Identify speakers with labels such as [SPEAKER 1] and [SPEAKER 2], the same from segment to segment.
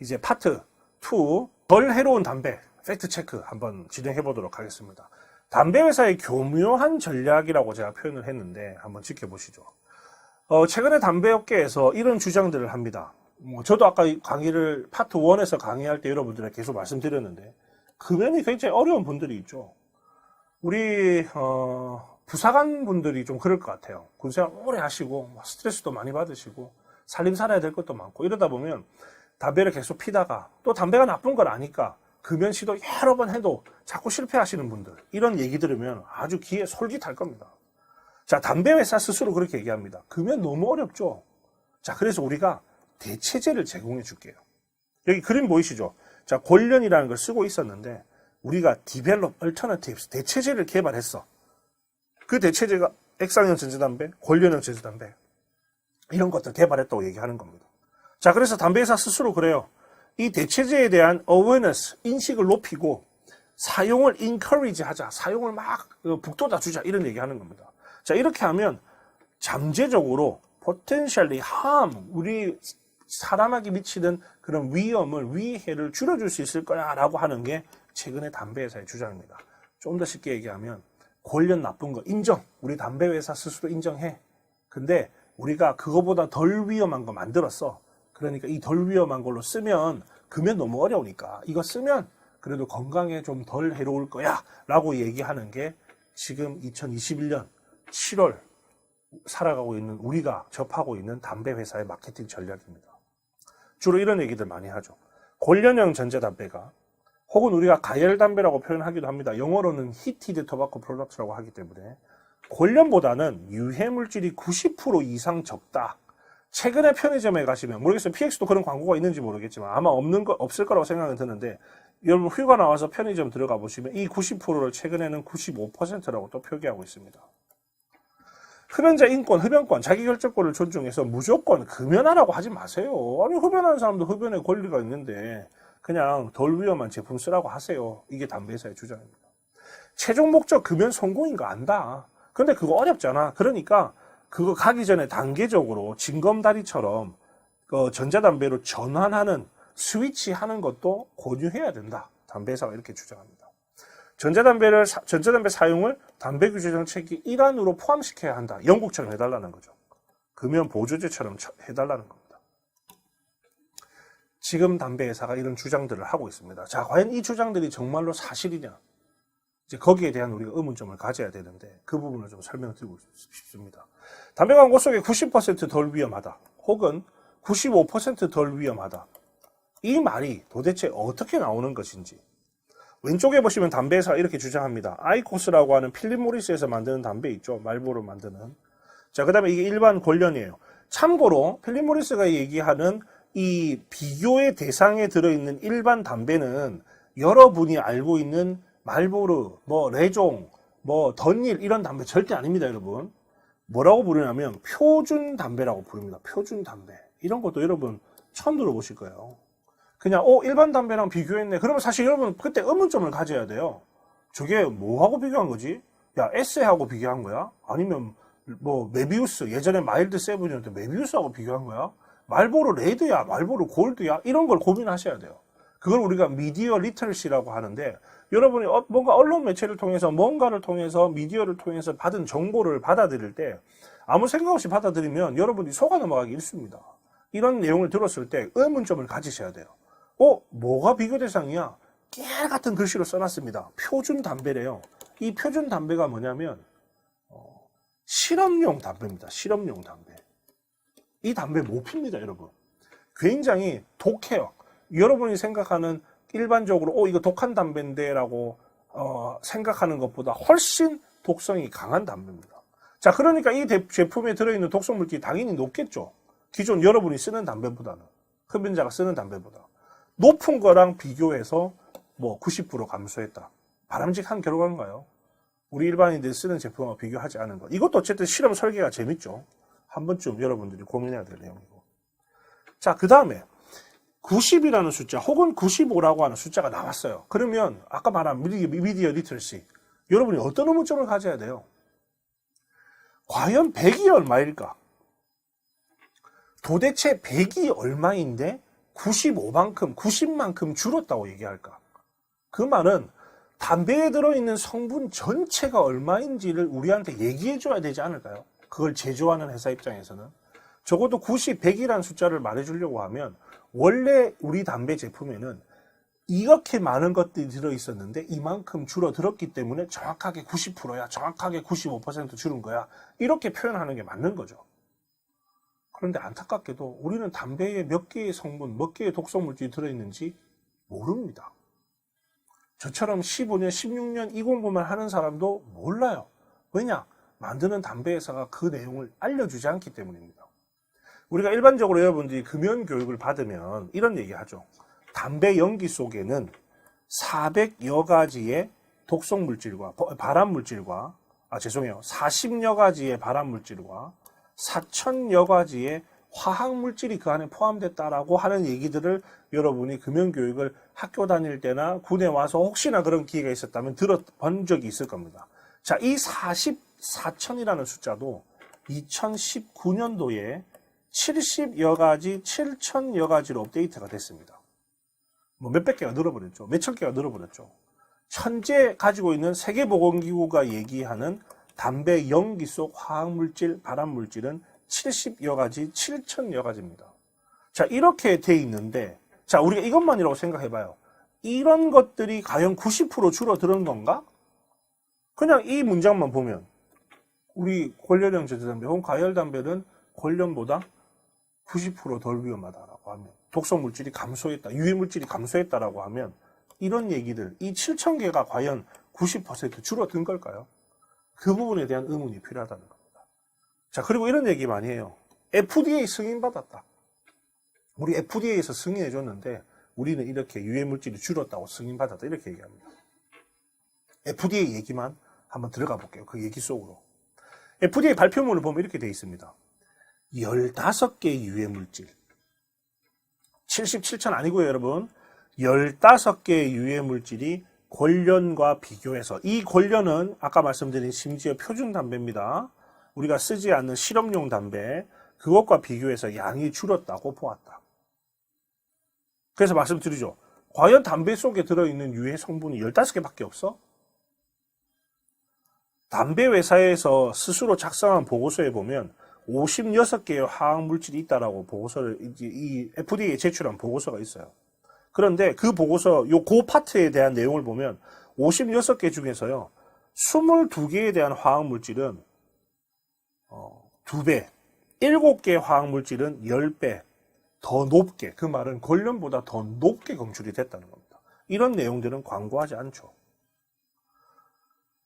[SPEAKER 1] 이제 파트 2, 덜 해로운 담배, 팩트 체크 한번 진행해 보도록 하겠습니다. 담배 회사의 교묘한 전략이라고 제가 표현을 했는데 한번 지켜보시죠. 어, 최근에 담배 업계에서 이런 주장들을 합니다. 뭐 저도 아까 이 강의를 파트 1에서 강의할 때 여러분들에게 계속 말씀드렸는데 금연이 굉장히 어려운 분들이 있죠. 우리 어, 부사관 분들이 좀 그럴 것 같아요. 군생활 오래 하시고 막 스트레스도 많이 받으시고 살림 살아야 될 것도 많고 이러다 보면 담배를 계속 피다가 또 담배가 나쁜 걸 아니까 금연 시도 여러 번 해도 자꾸 실패하시는 분들 이런 얘기 들으면 아주 귀에 솔깃할 겁니다. 자 담배 회사 스스로 그렇게 얘기합니다. 금연 너무 어렵죠. 자 그래서 우리가 대체제를 제공해 줄게요. 여기 그림 보이시죠? 자 골련이라는 걸 쓰고 있었는데 우리가 디벨롭 얼터너티브스 대체제를 개발했어. 그 대체제가 액상형 전자담배, 골련형 전자담배 이런 것들 개발했다고 얘기하는 겁니다. 자, 그래서 담배회사 스스로 그래요. 이 대체제에 대한 awareness, 인식을 높이고 사용을 encourage 하자. 사용을 막 어, 북돋아 주자. 이런 얘기 하는 겁니다. 자, 이렇게 하면 잠재적으로 potentially harm, 우리 사람에게 미치는 그런 위험을, 위해를 줄여줄 수 있을 거야. 라고 하는 게 최근의 담배회사의 주장입니다. 좀 더 쉽게 얘기하면 권련 나쁜 거 인정. 우리 담배회사 스스로 인정해. 근데 우리가 그거보다 덜 위험한 거 만들었어. 그러니까 이 덜 위험한 걸로 쓰면 금연 너무 어려우니까 이거 쓰면 그래도 건강에 좀 덜 해로울 거야 라고 얘기하는 게 지금 2021년 7월 살아가고 있는 우리가 접하고 있는 담배 회사의 마케팅 전략입니다. 주로 이런 얘기들 많이 하죠. 골련형 전자담배가 혹은 우리가 가열 담배라고 표현하기도 합니다. 영어로는 히티드 토바코 프로덕트라고 하기 때문에 골련보다는 유해 물질이 90% 이상 적다. 최근에 편의점에 가시면 모르겠어요. PX도 그런 광고가 있는지 모르겠지만 아마 없는 거 없을 거라고 생각은 드는데 여러분 휴가 나와서 편의점 들어가 보시면 이 90%를 최근에는 95%라고 또 표기하고 있습니다. 흡연자 인권, 흡연권, 자기결정권을 존중해서 무조건 금연하라고 하지 마세요. 아니 흡연하는 사람도 흡연의 권리가 있는데 그냥 덜 위험한 제품 쓰라고 하세요. 이게 담배 회사의 주장입니다. 최종 목적 금연 성공인 거 안다. 근데 그거 어렵잖아. 그러니까 그거 가기 전에 단계적으로 징검다리처럼 그 전자담배로 전환하는 스위치 하는 것도 권유해야 된다. 담배회사가 이렇게 주장합니다. 전자담배를 사- 전자담배 사용을 담배 규제 정책의 일환으로 포함시켜야 한다. 영국처럼 해달라는 거죠. 금연 보조제처럼 처- 해달라는 겁니다. 지금 담배 회사가 이런 주장들을 하고 있습니다. 자, 과연 이 주장들이 정말로 사실이냐? 이제 거기에 대한 우리가 의문점을 가져야 되는데 그 부분을 좀 설명드리고 싶습니다. 담배 광고 속에 90%덜 위험하다. 혹은 95%덜 위험하다. 이 말이 도대체 어떻게 나오는 것인지. 왼쪽에 보시면 담배 회사가 이렇게 주장합니다. 아이코스라고 하는 필립 모리스에서 만드는 담배 있죠. 말보로 만드는. 자, 그 다음에 이게 일반 권련이에요. 참고로 필립 모리스가 얘기하는 이 비교의 대상에 들어있는 일반 담배는 여러분이 알고 있는 말보르, 뭐 레종, 뭐 던일 이런 담배 절대 아닙니다, 여러분. 뭐라고 부르냐면 표준 담배라고 부릅니다. 표준 담배. 이런 것도 여러분 처음 들어보실 거예요. 그냥 어 일반 담배랑 비교했네. 그러면 사실 여러분 그때 의문점을 가져야 돼요. 저게 뭐하고 비교한 거지? 야 에세하고 비교한 거야? 아니면 뭐 메비우스 예전에 마일드 세븐이었는데 메비우스하고 비교한 거야? 말보로 레드야, 말보로 골드야? 이런 걸 고민하셔야 돼요. 그걸 우리가 미디어 리터시라고 하는데 여러분이 어- 뭔가 언론 매체를 통해서 뭔가를 통해서 미디어를 통해서 받은 정보를 받아들일 때 아무 생각 없이 받아들이면 여러분이 속아 넘어가기 일쑤입니다. 이런 내용을 들었을 때 의문점을 가지셔야 돼요. 어, 뭐가 비교 대상이야? 깨알 같은 글씨로 써놨습니다. 표준 담배래요. 이 표준 담배가 뭐냐면 어, 실험용 담배입니다. 실험용 담배. 이 담배 못 핍니다, 여러분. 굉장히 독해요. 여러분이 생각하는 일반적으로 어 이거 독한 담배인데라고 어, 생각하는 것보다 훨씬 독성이 강한 담배입니다. 자, 그러니까 이 대- 제품에 들어있는 독성 물질이 당연히 높겠죠. 기존 여러분이 쓰는 담배보다는 흡연자가 쓰는 담배보다 높은 거랑 비교해서 뭐 90% 감소했다. 바람직한 결과인가요? 우리 일반인들이 쓰는 제품과 비교하지 않은 것. 이것도 어쨌든 실험 설계가 재밌죠. 한 번쯤 여러분들이 고민해야 될 내용이고. 자, 그 다음에 90이라는 숫자 혹은 95라고 하는 숫자가 나왔어요. 그러면 아까 말한 미디어, 리터시 여러분이 어떤 의문점을 가져야 돼요? 과연 100이 얼마일까? 도대체 100이 얼마인데 95만큼, 90만큼 줄었다고 얘기할까? 그 말은 담배에 들어있는 성분 전체가 얼마인지를 우리한테 얘기해 줘야 되지 않을까요? 그걸 제조하는 회사 입장에서는. 적어도 90, 100이라는 숫자를 말해 주려고 하면 원래 우리 담배 제품에는 이렇게 많은 것들이 들어있었는데 이만큼 줄어들었기 때문에 정확하게 90%야, 정확하게 95% 줄은 거야. 이렇게 표현하는 게 맞는 거죠. 그런데 안타깝게도 우리는 담배에 몇 개의 성분, 몇 개의 독성물질이 들어있는지 모릅니다. 저처럼 15년, 16년 이 공부만 하는 사람도 몰라요. 왜냐? 만드는 담배 회사가 그 내용을 알려주지 않기 때문입니다. 우리가 일반적으로 여러분들이 금연 교육을 받으면 이런 얘기 하죠. 담배 연기 속에는 400여 가지의 독성 물질과 발암 물질과 아 죄송해요. 40여 가지의 발암 물질과 4천여 가지의 화학 물질이 그 안에 포함됐다라고 하는 얘기들을 여러분이 금연 교육을 학교 다닐 때나 군에 와서 혹시나 그런 기회가 있었다면 들어본 적이 있을 겁니다. 자, 이 44천이라는 숫자도 2019년도에 70여 가지, 7천여 가지로 업데이트가 됐습니다. 뭐 몇백 개가 늘어버렸죠. 몇천 개가 늘어버렸죠. 현재 가지고 있는 세계보건기구가 얘기하는 담배 연기 속 화학물질, 발암물질은 70여 가지, 7천여 가지입니다. 자, 이렇게 돼 있는데, 자, 우리가 이것만이라고 생각해봐요. 이런 것들이 과연 90% 줄어드는 건가? 그냥 이 문장만 보면, 우리 권련형 제조담배 혹은 과열담배는 권련보다 90%덜 위험하다라고 하면, 독성 물질이 감소했다, 유해 물질이 감소했다라고 하면, 이런 얘기들, 이 7천 개가 과연 90% 줄어든 걸까요? 그 부분에 대한 의문이 필요하다는 겁니다. 자, 그리고 이런 얘기 많이 해요. FDA 승인 받았다. 우리 FDA에서 승인해 줬는데 우리는 이렇게 유해 물질이 줄었다고 승인 받았다. 이렇게 얘기합니다. FDA 얘기만 한번 들어가 볼게요. 그 얘기 속으로. FDA 발표문을 보면 이렇게 되어 있습니다. 15개의 유해 물질. 77천 아니고요, 여러분. 15개의 유해 물질이 권련과 비교해서 이 권련은 아까 말씀드린 심지어 표준 담배입니다. 우리가 쓰지 않는 실험용 담배 그것과 비교해서 양이 줄었다고 보았다. 그래서 말씀드리죠. 과연 담배 속에 들어있는 유해 성분이 15개밖에 없어? 담배 회사에서 스스로 작성한 보고서에 보면 56개의 화학 물질이 있다라고 보고서를 이 FDA에 제출한 보고서가 있어요. 그런데 그 보고서 요 고 파트에 대한 내용을 보면 56개 중에서요. 22개에 대한 화학 물질은 어, 2배, 7개 화학 물질은 10배 더 높게 그 말은 권련보다 더 높게 검출이 됐다는 겁니다. 이런 내용들은 광고하지 않죠.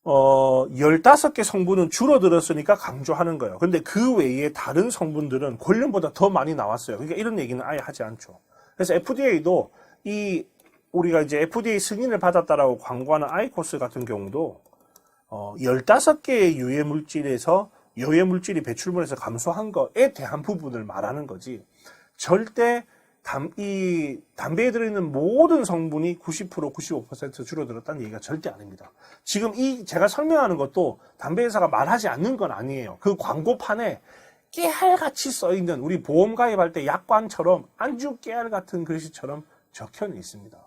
[SPEAKER 1] 어, 15개 성분은 줄어들었으니까 강조하는 거예요. 근데 그 외에 다른 성분들은 권련보다 더 많이 나왔어요. 그러니까 이런 얘기는 아예 하지 않죠. 그래서 FDA도 이 우리가 이제 FDA 승인을 받았다라고 광고하는 아이코스 같은 경우도 어, 15개의 유해 물질에서 유해 물질이 배출물에서 감소한 것에 대한 부분을 말하는 거지. 절대 담, 이 담배에 들어있는 모든 성분이 90% 95% 줄어들었다는 얘기가 절대 아닙니다. 지금 이 제가 설명하는 것도 담배 회사가 말하지 않는 건 아니에요. 그 광고판에 깨알같이 써 있는 우리 보험 가입할 때 약관처럼 안주 깨알 같은 글씨처럼 적혀 있습니다.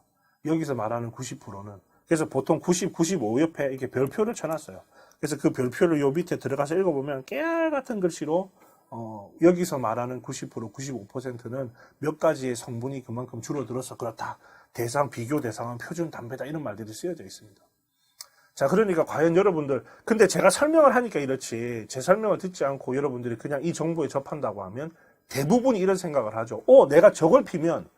[SPEAKER 1] 여기서 말하는 90%는 그래서 보통 90, 95 옆에 이렇게 별표를 쳐놨어요. 그래서 그 별표를 요 밑에 들어가서 읽어보면 깨알 같은 글씨로 어, 여기서 말하는 90%, 95%는 몇 가지의 성분이 그만큼 줄어들어서 그렇다. 대상, 비교 대상은 표준 담배다. 이런 말들이 쓰여져 있습니다. 자, 그러니까 과연 여러분들, 근데 제가 설명을 하니까 이렇지, 제 설명을 듣지 않고 여러분들이 그냥 이 정보에 접한다고 하면 대부분이 이런 생각을 하죠. 어, 내가 저걸 피면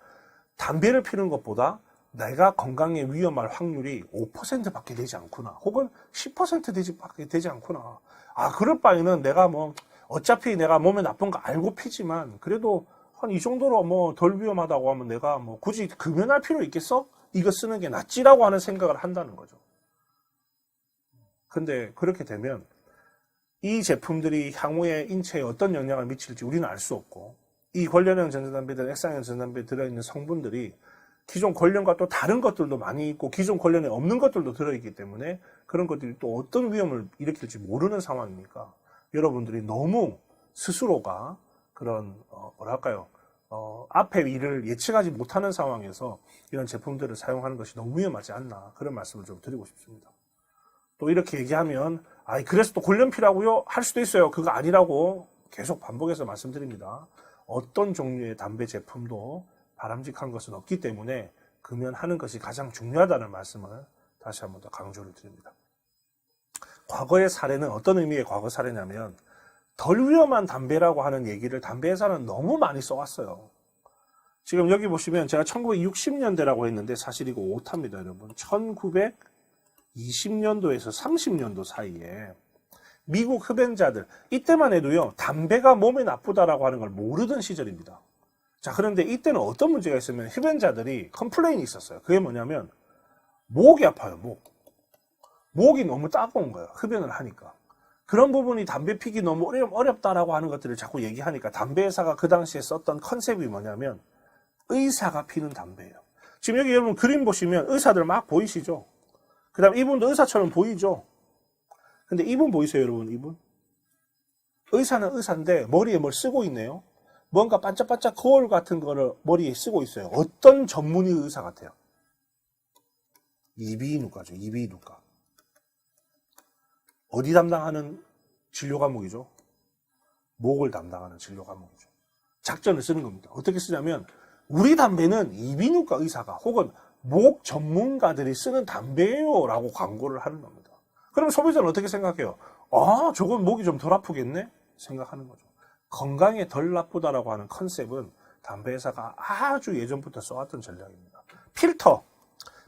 [SPEAKER 1] 담배를 피는 것보다 내가 건강에 위험할 확률이 5%밖에 되지 않구나. 혹은 10% 되지, 밖에 되지 않구나. 아, 그럴 바에는 내가 뭐, 어차피 내가 몸에 나쁜 거 알고 피지만, 그래도 한 이 정도로 뭐 덜 위험하다고 하면 내가 뭐 굳이 금연할 필요 있겠어? 이거 쓰는 게 낫지라고 하는 생각을 한다는 거죠. 근데 그렇게 되면 이 제품들이 향후에 인체에 어떤 영향을 미칠지 우리는 알 수 없고, 이 관련형 전자담배들, 액상형 전자담배에 들어있는 성분들이 기존 권련과 또 다른 것들도 많이 있고 기존 권련에 없는 것들도 들어있기 때문에 그런 것들이 또 어떤 위험을 일으킬지 모르는 상황이니까 여러분들이 너무 스스로가 그런 어, 뭐랄까요 어, 앞에 일을 예측하지 못하는 상황에서 이런 제품들을 사용하는 것이 너무 위험하지 않나 그런 말씀을 좀 드리고 싶습니다. 또 이렇게 얘기하면 아이 그래서 또 골련피라고요? 할 수도 있어요. 그거 아니라고 계속 반복해서 말씀드립니다. 어떤 종류의 담배 제품도 바람직한 것은 없기 때문에 금연하는 것이 가장 중요하다는 말씀을 다시 한번 더 강조를 드립니다. 과거의 사례는 어떤 의미의 과거 사례냐면 덜 위험한 담배라고 하는 얘기를 담배 회사는 너무 많이 써왔어요. 지금 여기 보시면 제가 1960년대라고 했는데 사실 이거 오타입니다, 여러분. 1920년도에서 30년도 사이에 미국 흡연자들 이때만 해도요 담배가 몸에 나쁘다라고 하는 걸 모르던 시절입니다. 자 그런데 이때는 어떤 문제가 있으면 흡연자들이 컴플레인이 있었어요. 그게 뭐냐면 목이 아파요, 목. 목이 너무 따가운 거예요. 흡연을 하니까. 그런 부분이 담배 피기 너무 어렵, 어렵다라고 하는 것들을 자꾸 얘기하니까 담배 회사가 그 당시에 썼던 컨셉이 뭐냐면 의사가 피는 담배예요. 지금 여기 여러분 그림 보시면 의사들 막 보이시죠? 그 다음 이분도 의사처럼 보이죠? 근데 이분 보이세요, 여러분? 이분? 의사는 의사인데 머리에 뭘 쓰고 있네요? 뭔가 반짝반짝 거울 같은 거를 머리에 쓰고 있어요. 어떤 전문의 의사 같아요? 이비인후과죠, 이비인후과. 어디 담당하는 진료 과목이죠? 목을 담당하는 진료 과목이죠. 작전을 쓰는 겁니다. 어떻게 쓰냐면 우리 담배는 이비인후과 의사가 혹은 목 전문가들이 쓰는 담배예요라고 광고를 하는 겁니다. 그럼 소비자는 어떻게 생각해요? 아, 저건 목이 좀 덜 아프겠네? 생각하는 거죠. 건강에 덜 나쁘다라고 하는 컨셉은 담배 회사가 아주 예전부터 써왔던 전략입니다. 필터.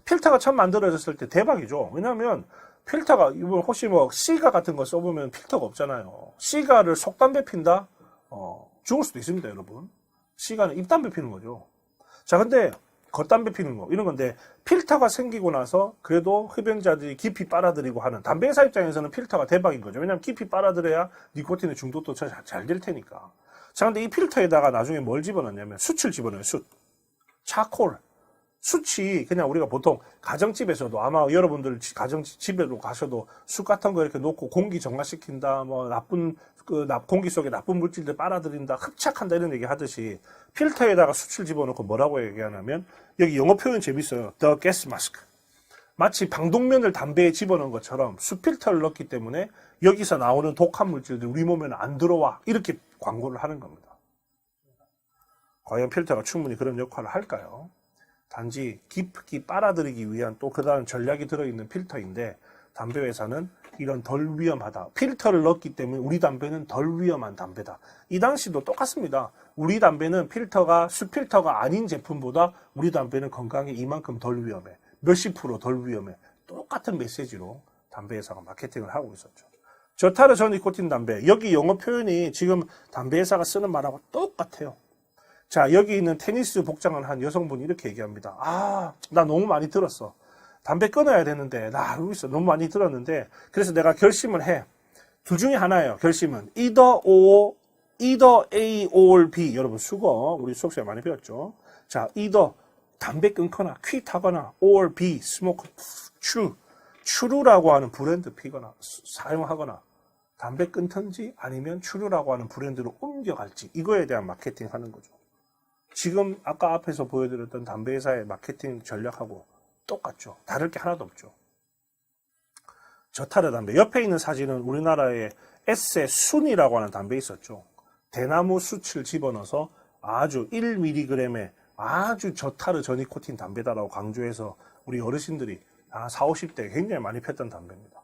[SPEAKER 1] 필터가 처음 만들어졌을 때 대박이죠. 왜냐하면 필터가 이번 혹시 뭐 시가 같은 거 써보면 필터가 없잖아요. 시가를 속담배 핀다? 어, 죽을 수도 있습니다, 여러분. 시가는 입담배 피는 거죠. 자, 근데 겉담배 피는 거 이런 건데 필터가 생기고 나서 그래도 흡연자들이 깊이 빨아들이고 하는 담배 회사 입장에서는 필터가 대박인 거죠. 왜냐하면 깊이 빨아들여야 니코틴의 중독도 잘 될 테니까. 자, 근데 이 필터에다가 나중에 뭘 집어넣냐면 숯을 집어넣어요. 숯, 차콜. 숯이 그냥 우리가 보통 가정집에서도 아마 여러분들 가정집에도 가셔도 숯 같은 거 이렇게 놓고 공기 정화시킨다, 뭐 나쁜 그 공기 속에 나쁜 물질들 빨아들인다, 흡착한다 이런 얘기 하듯이 필터에다가 숯을 집어넣고 뭐라고 얘기하냐면 여기 영어 표현 재밌어요. The gas mask. 마치 방독면을 담배에 집어넣은 것처럼 숯 필터를 넣기 때문에 여기서 나오는 독한 물질들 우리 몸에는 안 들어와 이렇게 광고를 하는 겁니다. 과연 필터가 충분히 그런 역할을 할까요? 단지 깊이 빨아들이기 위한 또 그다음 전략이 들어있는 필터인데 담배 회사는 이런 덜 위험하다. 필터를 넣기 때문에 우리 담배는 덜 위험한 담배다. 이 당시도 똑같습니다. 우리 담배는 필터가 수필터가 아닌 제품보다 우리 담배는 건강에 이만큼 덜 위험해. 몇십 프로 덜 위험해. 똑같은 메시지로 담배 회사가 마케팅을 하고 있었죠. 저타르 전 니코틴 담배. 여기 영어 표현이 지금 담배 회사가 쓰는 말하고 똑같아요. 자, 여기 있는 테니스 복장을 한 여성분이 이렇게 얘기합니다. 아, 나 너무 많이 들었어. 담배 끊어야 되는데, 나 알고 있어. 너무 많이 들었는데, 그래서 내가 결심을 해. 둘 중에 하나예요, 결심은. either O, either A or B. 여러분, 수거. 우리 수업 시간에 많이 배웠죠. 자, either 담배 끊거나, 퀴트하거나, or B, smoke, true. 추루라고 하는 브랜드 피거나, 사용하거나, 담배 끊든지 아니면 추루라고 하는 브랜드로 옮겨갈지, 이거에 대한 마케팅 하는 거죠. 지금 아까 앞에서 보여드렸던 담배 회사의 마케팅 전략하고 똑같죠. 다를 게 하나도 없죠. 저타르 담배. 옆에 있는 사진은 우리나라의 에세 순이라고 하는 담배 있었죠. 대나무 숯을 집어넣어서 아주 1mg의 아주 저타르 저니코틴 담배다라고 강조해서 우리 어르신들이 아, 4, 50대 굉장히 많이 폈던 담배입니다.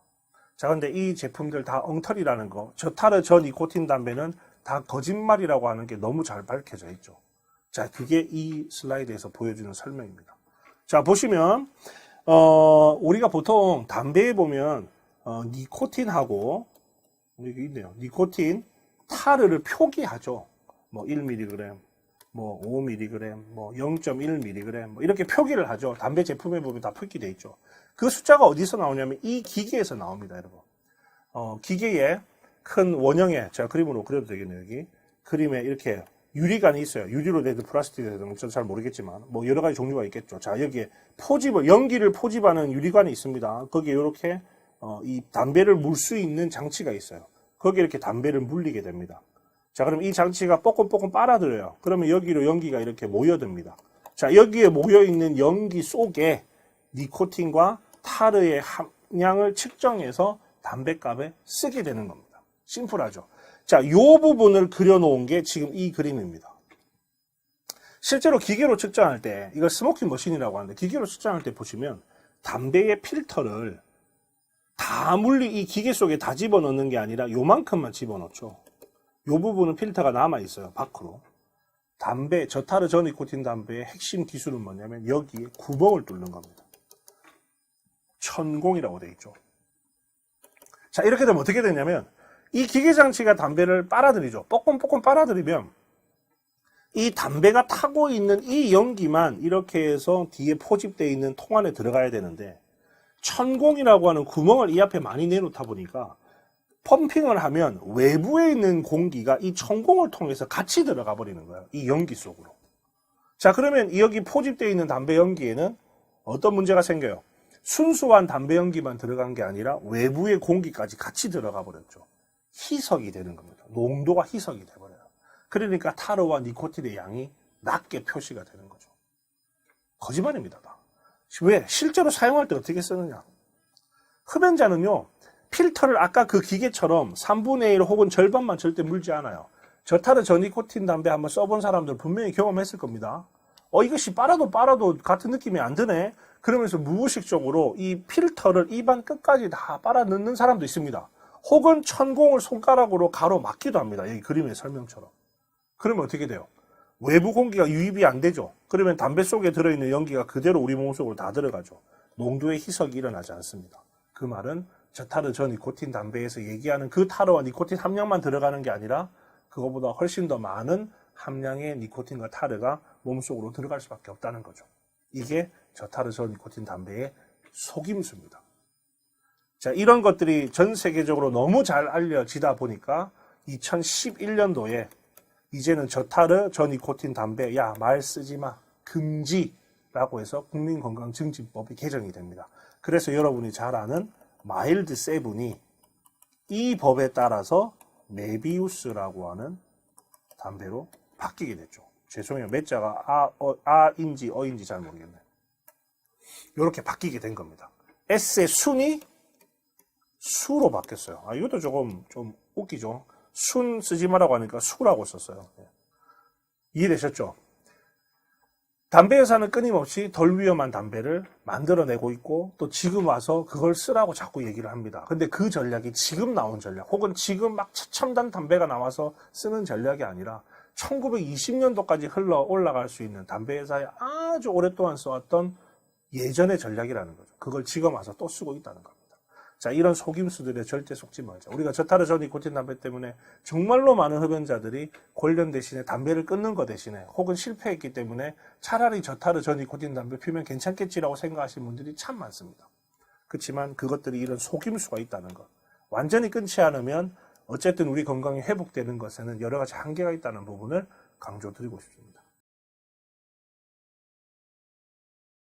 [SPEAKER 1] 자, 근데 이 제품들 다 엉터리라는 거, 저타르 저니코틴 담배는 다 거짓말이라고 하는 게 너무 잘 밝혀져 있죠. 자, 그게 이 슬라이드에서 보여주는 설명입니다. 자, 보시면, 어, 우리가 보통 담배에 보면, 어, 니코틴하고, 여기 있네요. 니코틴, 타르를 표기하죠. 뭐 1mg, 뭐 5mg, 뭐 0.1mg, 뭐 이렇게 표기를 하죠. 담배 제품에 보면 다 표기되어 있죠. 그 숫자가 어디서 나오냐면 이 기계에서 나옵니다, 여러분. 어, 기계에 큰 원형에, 제가 그림으로 그려도 되겠네요, 여기. 그림에 이렇게 유리관이 있어요. 유리로 된 플라스틱이 되든 저도 잘 모르겠지만 뭐 여러 가지 종류가 있겠죠. 자 여기에 포집을 연기를 포집하는 유리관이 있습니다. 거기에 이렇게 어, 이 담배를 물 수 있는 장치가 있어요. 거기에 이렇게 담배를 물리게 됩니다. 자, 그럼 이 장치가 뽀꼼뽀꼼 빨아들여요. 그러면 여기로 연기가 이렇게 모여듭니다. 자, 여기에 모여있는 연기 속에 니코틴과 타르의 함량을 측정해서 담배값에 쓰게 되는 겁니다. 심플하죠. 자, 이 부분을 그려놓은 게 지금 이 그림입니다. 실제로 기계로 측정할 때, 이걸 스모킹 머신이라고 하는데, 기계로 측정할 때 보시면, 담배의 필터를 다 물리, 이 기계 속에 다 집어넣는 게 아니라 요만큼만 집어넣죠. 요 부분은 필터가 남아있어요, 밖으로. 담배, 저타르 저니코틴 담배의 핵심 기술은 뭐냐면, 여기에 구멍을 뚫는 겁니다. 천공이라고 되어 있죠. 자, 이렇게 되면 어떻게 되냐면, 이 기계 장치가 담배를 빨아들이죠. 뽀꼼뽀꼼 빨아들이면, 이 담배가 타고 있는 이 연기만 이렇게 해서 뒤에 포집되어 있는 통 안에 들어가야 되는데, 천공이라고 하는 구멍을 이 앞에 많이 내놓다 보니까, 펌핑을 하면 외부에 있는 공기가 이 천공을 통해서 같이 들어가 버리는 거예요. 이 연기 속으로. 자, 그러면 이 여기 포집되어 있는 담배 연기에는 어떤 문제가 생겨요? 순수한 담배 연기만 들어간 게 아니라 외부의 공기까지 같이 들어가 버렸죠. 희석이 되는 겁니다. 농도가 희석이 돼버려요. 그러니까 타르와 니코틴의 양이 낮게 표시가 되는 거죠. 거짓말입니다. 다. 왜? 실제로 사용할 때 어떻게 쓰느냐? 흡연자는요, 필터를 아까 그 기계처럼 3분의 1 혹은 절반만 절대 물지 않아요. 저타르 저니코틴 담배 한번 써본 사람들 분명히 경험했을 겁니다. 어, 이것이 빨아도 빨아도 같은 느낌이 안 드네? 그러면서 무의식적으로 이 필터를 입안 끝까지 다 빨아 넣는 사람도 있습니다. 혹은 천공을 손가락으로 가로막기도 합니다. 여기 그림의 설명처럼. 그러면 어떻게 돼요? 외부 공기가 유입이 안 되죠. 그러면 담배 속에 들어있는 연기가 그대로 우리 몸속으로 다 들어가죠. 농도의 희석이 일어나지 않습니다. 그 말은 저타르 저 니코틴 담배에서 얘기하는 그 타르와 니코틴 함량만 들어가는 게 아니라 그거보다 훨씬 더 많은 함량의 니코틴과 타르가 몸속으로 들어갈 수밖에 없다는 거죠. 이게 저타르 저 니코틴 담배의 속임수입니다. 자, 이런 것들이 전 세계적으로 너무 잘 알려지다 보니까 2011년도에 이제는 저타르 저 니코틴 담배 야 말 쓰지 마 금지라고 해서 국민건강증진법이 개정이 됩니다. 그래서 여러분이 잘 아는 마일드 세븐이 이 법에 따라서 메비우스라고 하는 담배로 바뀌게 됐죠. 죄송해요. 몇 자가 아, 어, 아인지 어인지 잘 모르겠네요. 이렇게 바뀌게 된 겁니다. S의 순이 수로 바뀌었어요. 아, 이것도 조금 좀 웃기죠. 순 쓰지 말라고 하니까 수라고 썼어요. 예. 이해되셨죠? 담배 회사는 끊임없이 덜 위험한 담배를 만들어내고 있고 또 지금 와서 그걸 쓰라고 자꾸 얘기를 합니다. 근데 그 전략이 지금 나온 전략 혹은 지금 막 최첨단 담배가 나와서 쓰는 전략이 아니라 1920년도까지 흘러 올라갈 수 있는 담배 회사에 아주 오랫동안 써왔던 예전의 전략이라는 거죠. 그걸 지금 와서 또 쓰고 있다는 겁니다. 자, 이런 속임수들에 절대 속지 말자. 우리가 저타르 저 니코틴 담배 때문에 정말로 많은 흡연자들이 골련 대신에 담배를 끊는 것 대신에 혹은 실패했기 때문에 차라리 저타르 저 니코틴 담배 피우면 괜찮겠지라고 생각하시는 분들이 참 많습니다. 그렇지만 그것들이 이런 속임수가 있다는 것. 완전히 끊지 않으면 어쨌든 우리 건강이 회복되는 것에는 여러 가지 한계가 있다는 부분을 강조드리고 싶습니다.